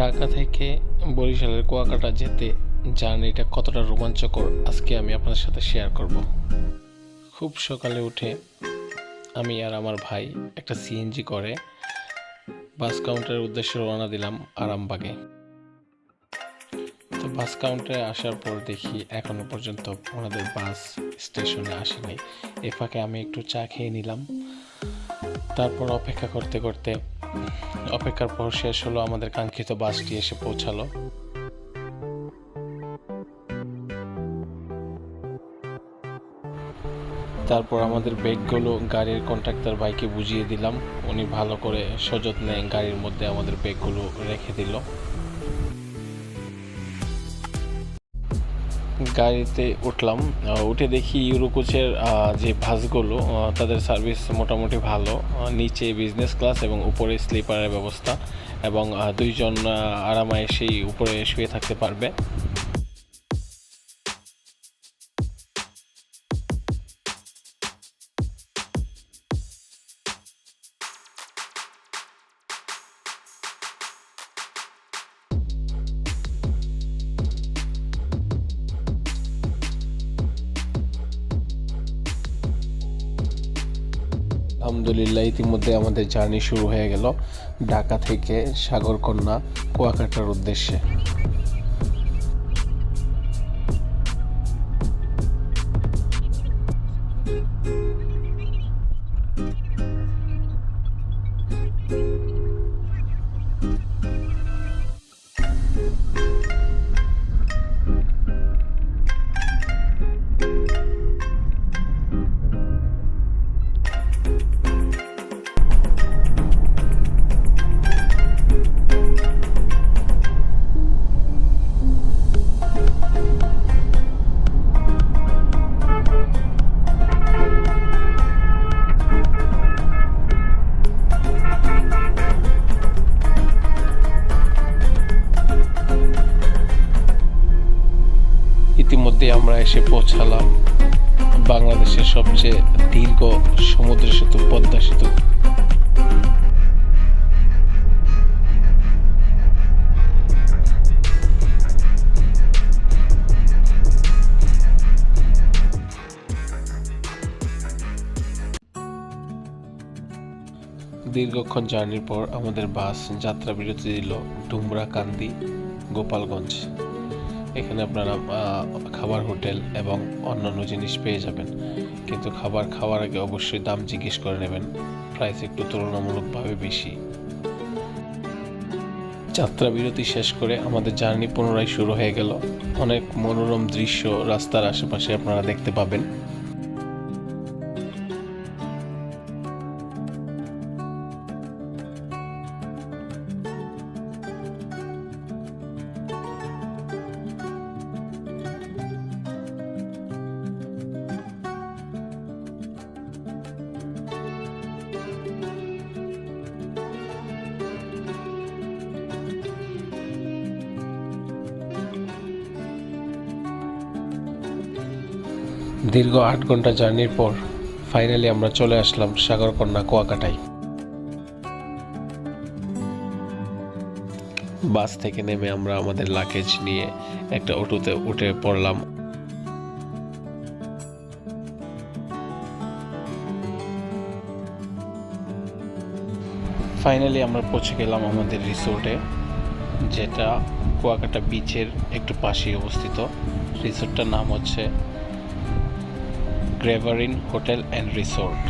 ঢাকা থেকে বরিশালের কুয়াকাটা যেতে জার্নিটা কতটা রোমাঞ্চকর, আজকে আমি আপনাদের সাথে শেয়ার করব। খুব সকালে উঠে আমি আর আমার ভাই একটা সিএনজি করে, বাস কাউন্টারের উদ্দেশ্যে রওনা দিলাম আরামবাগে। তো বাস কাউন্টারে আসার পর দেখি এখনও পর্যন্ত ওনাদের বাস স্টেশনে আসেনি। এ ফাঁকে আমি একটু চা খেয়ে নিলাম। তারপর অপেক্ষা করতে করতে, অপেক্ষার পর শেষ হলো আমাদের কাঙ্ক্ষিত বাসটি এসে পৌঁছালো। তারপর আমাদের ব্যাগগুলো গাড়ির কন্ট্রাক্টর ভাইকে বুঝিয়ে দিলাম। উনি ভালো করে সযত্নে গাড়ির মধ্যে আমাদের ব্যাগগুলো রেখে দিল। গাড়িতে উঠলাম। উঠে দেখি ইউরোকোচের যে বাসগুলো তাদের সার্ভিস মোটামুটি ভালো। নিচে বিজনেস ক্লাস এবং উপরে স্লিপারের ব্যবস্থা এবং দুইজন আরামায় সেই উপরে শুয়ে থাকতে পারবে। আলহামদুলিল্লাহ ইতিমধ্যে আমাদের জার্নি শুরু হয়ে গেল ঢাকা থেকে সাগরকন্যা কুয়াকাটার উদ্দেশ্যে। আমরা এসে পৌঁছালাম বাংলাদেশের সবচেয়ে দীর্ঘ সমুদ্র সেতু, পদ্মা সেতু। দীর্ঘক্ষণ জার্নির পর আমাদের বাস যাত্রা বিরতি দিল ডুমরাকান্দি, গোপালগঞ্জ। এখানে আপনারা খাবার হোটেল এবং অন্যান্য জিনিস পেয়ে যাবেন। কিন্তু খাবার খাওয়ার আগে অবশ্যই দাম জিজ্ঞেস করে নেবেন। প্রাইস একটু তুলনামূলকভাবে বেশি। যাত্রা বিরতি শেষ করে আমাদের জার্নি পুনরায় শুরু হয়ে গেল। অনেক মনোরম দৃশ্য রাস্তার আশেপাশে আপনারা দেখতে পাবেন। দীর্ঘ আট ঘণ্টা জার্নির পর ফাইনালি আমরা চলে আসলাম সাগরকন্যা কুয়াকাটায়। বাস থেকে নেমে আমরা আমাদের লাগেজ নিয়ে একটা অটোতে উঠে পড়লাম। ফাইনালি আমরা পৌঁছে গেলাম আমাদের রিসোর্টে, যেটা কুয়াকাটা বিচের একটু পাশেই অবস্থিত। রিসোর্টটার নাম হচ্ছে গ্রেভারিন হোটেল অ্যান্ড রিসোর্ট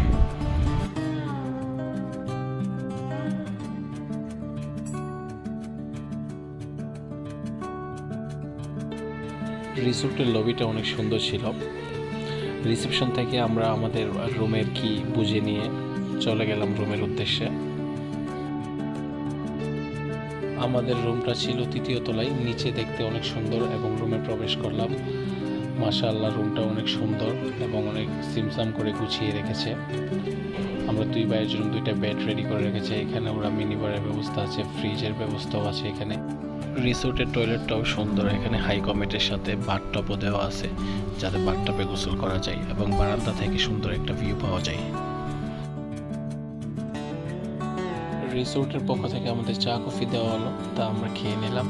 রিসোর্টের লবিটা অনেক সুন্দর ছিল। রিসেপশন থেকে আমরা আমাদের রুমের কি বুঝে নিয়ে চলে গেলাম রুমের উদ্দেশ্যে। আমাদের রুমটা ছিল তৃতীয় তলায়, নিচে দেখতে অনেক সুন্দর এবং রুমে প্রবেশ করলাম। মাশাআল্লাহ রুমটা অনেক সুন্দর এবং অনেক সিমসাম করে গুছিয়ে রেখেছে। আমরা দুই ভাইয়ের জন্য দুইটা বেড রেডি করে রেখেছে। এখানে ওরা মিনি বারের ব্যবস্থা আছে ফ্রিজের ব্যবস্থাও আছে এখানে। রিসোর্টের টয়লেটটাও সুন্দর, এখানে হাই কমেটের সাথে বাথটবও দেওয়া আছে, যাতে বাথটবে গোসল করা যায় এবং বারান্দা থেকে সুন্দর একটা ভিউ পাওয়া যায়। রিসোর্টের পক্ষ থেকে আমাদের চা কফি দেওয়া হলো, তা আমরা খেয়ে নিলাম।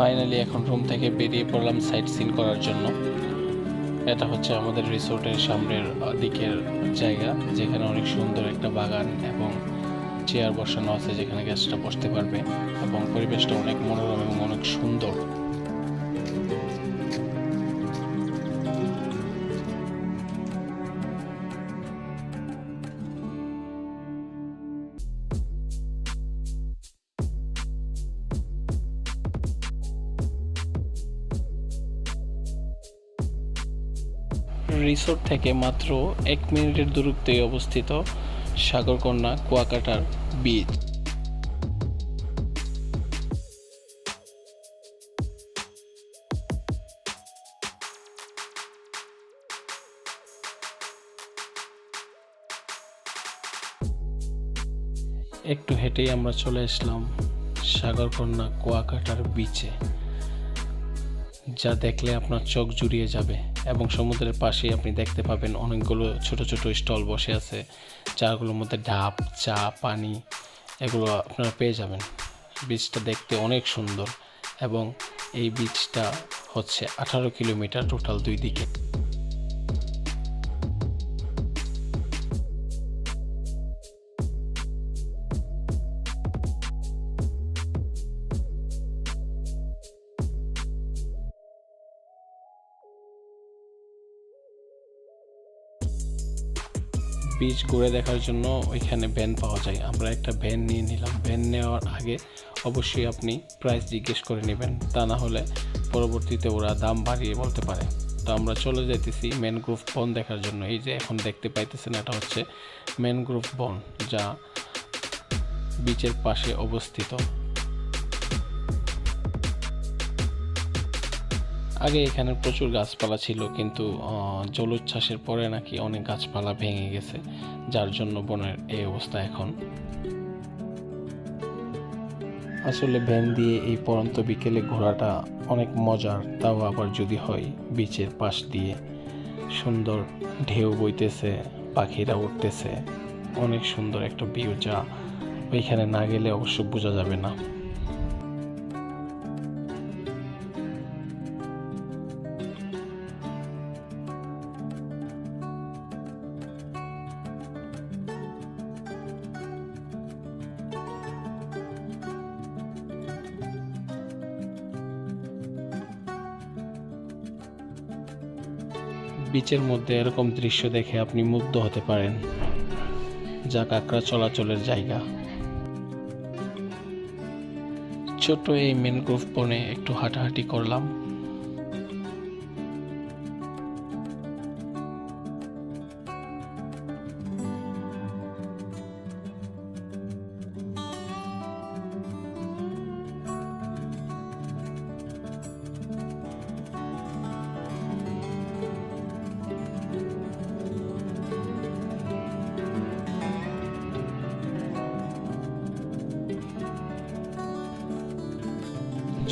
ফাইনালি এখন রুম থেকে বেরিয়ে পড়লাম সাইট সিন করার জন্য। এটা হচ্ছে আমাদের রিসোর্টের সামনের দিকের জায়গা, যেখানে অনেক সুন্দর একটা বাগান এবং চেয়ার বসানো আছে যেখানে গেস্টরা বসতে পারবে এবং পরিবেশটা অনেক মনোরম এবং অনেক সুন্দর। রিসোর্ট থেকে মাত্র এক মিনিটের দূরত্বে অবস্থিত সাগরকন্যা কুয়াকাটার বিচ। একটু হেঁটেই আমরা চলে আসলাম সাগরকন্যা কুয়াকাটার বিচে, যা দেখলে আপনার চোখ জুড়িয়ে যাবে। এবং সমুদ্রের পাশে আপনি দেখতে পাবেন অনেকগুলো ছোট ছোট স্টল বসে আছে, যাগুলোর মধ্যে ডাব, চা, পানি এগুলো আপনারা পেয়ে যাবেন। বীজটা দেখতে অনেক সুন্দর এবং এই বীজটা হচ্ছে আঠারো কিলোমিটার টোটাল দুই দিকে। বিচ ঘুরে দেখার জন্য ওইখানে ভ্যান পাওয়া যায়। আমরা একটা ভ্যান নিয়ে নিলাম। ভ্যান নেওয়ার আগে অবশ্যই আপনি প্রাইস জিজ্ঞেস করে নেবেন। তা না হলে পরবর্তীতে ওরা দাম বাড়িয়ে বলতে পারে। তো আমরা চলে যাইতেছি ম্যানগ্রোভ বন দেখার জন্য। এই যে এখন দেখতে পাইতেছেন এটা হচ্ছে ম্যানগ্রোভ বন যা বিচের পাশে অবস্থিত। আগে এখানে প্রচুর গাছপালা ছিল, কিন্তু জলোচ্ছ্বাসের পরে নাকি অনেক গাছপালা ভেঙে গেছে, যার জন্য বনের এই অবস্থা এখন। আসলে ভ্যান দিয়ে এই পরন্ত বিকেলে ঘোরাটা অনেক মজার, তাও আবার যদি হয় বিচের পাশ দিয়ে। সুন্দর ঢেউ বইতেছে, পাখিরা উঠতেছে অনেক সুন্দর একটা ভিউ, যা ওইখানে না গেলে অবশ্য বোঝা যাবে না। বিচের মধ্যে এরকম দৃশ্য দেখে আপনি মুগ্ধ হতে পারেন। যা কাঁকড়া চলাচলের জায়গা। ছোট এই ম্যানগ্রোভ বনে একটু হাঁটাহাঁটি করলাম।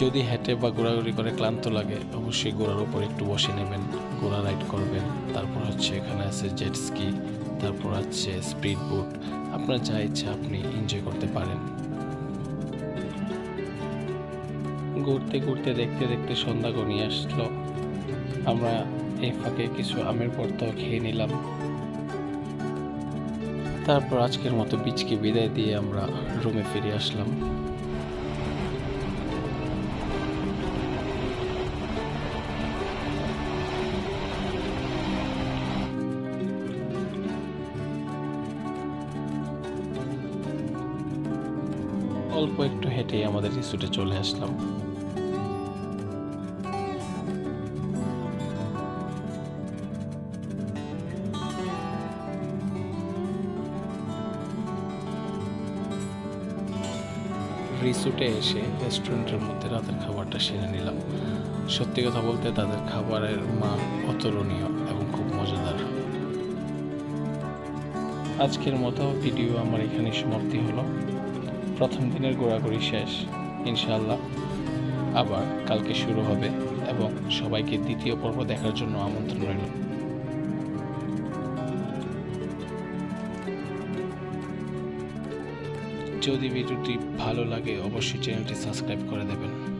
যদি হেঁটে বা ঘোরাঘুরি করে ক্লান্ত লাগে, অবশ্যই ঘোড়ার উপর একটু বসে নেবেন, ঘোড়া রাইড করবেন। তারপর হচ্ছে এখানে আছে জেট স্কি তারপর আছে স্পিড বোট আপনার যা ইচ্ছা আপনি এনজয় করতে পারেন। ঘুরতে ঘুরতে দেখতে দেখতে সন্ধ্যা গনিয়ে আসলো। আমরা এই ফাঁকে কিছু আমের পর্তাও খেয়ে নিলাম। তারপর আজকের মতো বীজকে বিদায় দিয়ে আমরা রুমে ফিরে আসলাম। অল্প একটু হেঁটেই আমাদের রিসোর্টে চলে আসলাম। রিসোর্টে এসে রেস্টুরেন্টের মধ্যে রাতের খাবারটা সেরে নিলাম। সত্যি কথা বলতে তাদের খাবারের মান অতুলনীয় এবং খুব মজাদার। আজকের মতো ভিডিও আমার এখানে সমাপ্তি হলো। প্রথম দিনের ঘোরাঘুরি শেষ, ইনশাআল্লাহ। আবার কালকে শুরু হবে এবং সবাইকে দ্বিতীয় পর্ব দেখার জন্য আমন্ত্রণ রইল। যদি ভিডিওটি ভালো লাগে, অবশ্যই চ্যানেলটি সাবস্ক্রাইব করে দেবেন।